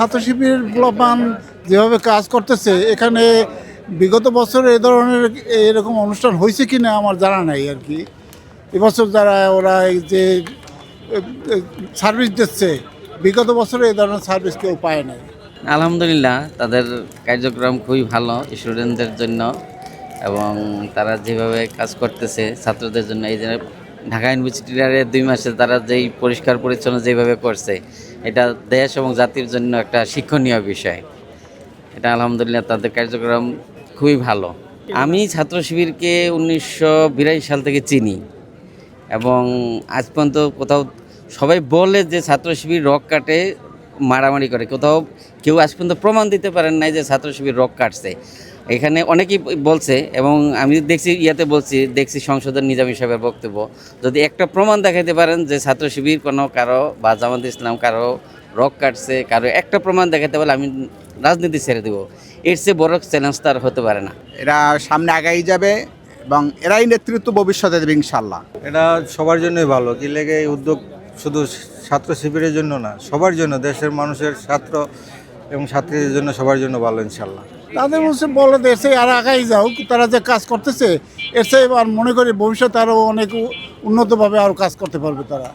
ছাত্র শিবিরের যেভাবে কাজ করতেছে, এখানে বিগত বছর এ ধরনের এরকম অনুষ্ঠান হয়েছে কি না আমার জানা নাই আর কি। এবছর যারা ওরা এই যে সার্ভিস দিচ্ছে, বিগত বছরে এ ধরনের সার্ভিস কেউ পায় নাই। আলহামদুলিল্লাহ, তাদের কার্যক্রম খুবই ভালো স্টুডেন্টদের জন্য এবং তারা যেভাবে কাজ করতেছে ছাত্রদের জন্য। এই যে ঢাকা ইউনিভার্সিটির দুই মাসে তারা যেই পরিষ্কার পরিচ্ছন্ন যেভাবে করছে এটা দেশ এবং জাতির জন্য একটা শিক্ষণীয় বিষয়। এটা আলহামদুলিল্লাহ তাদের কার্যক্রম খুবই ভালো। আমি ছাত্র শিবিরকে উনিশশো বিরাশি সাল থেকে চিনি এবং আজ পর্যন্ত কোথাও সবাই বলে যে ছাত্র শিবির রক কাটে মারামারি করে। কোথাও কেউ আজ পর্যন্ত প্রমাণ দিতে পারেন নাই যে ছাত্র শিবির রক কাটছে। এখানে অনেকেই বলছে এবং আমি দেখছি ইয়াতে বলছি দেখছি সংসদের নিজামী সাহেবের বক্তব্য যদি একটা প্রমাণ দেখাতে পারেন যে ছাত্র শিবির কোনো কারও বা জামাত ইসলাম কারও রক কাটছে কারও একটা প্রমাণ দেখাতে পারলে আমি রাজনীতি ছেড়ে দেবো। এর চেয়ে বড় চ্যালেঞ্জ তার হতে পারে না। এরা সামনে আগাই যাবে এবং এরাই নেতৃত্ব ভবিষ্যতে দেবে ইনশাল্লাহ এটা সবার জন্যই ভালো। কি লেগে উদ্যোগ শুধু ছাত্র শিবিরের জন্য না, সবার জন্য, দেশের মানুষের ছাত্র এবং ছাত্রীদের জন্য সবার জন্য ভালো, ইনশাল্লাহ। তাদের মধ্যে বলে দেশে আর আগাই যাও তারা যে কাজ করতেছে, এসে আর মনে করি ভবিষ্যতে আরও অনেক উন্নতভাবে আরও কাজ করতে পারবে তারা।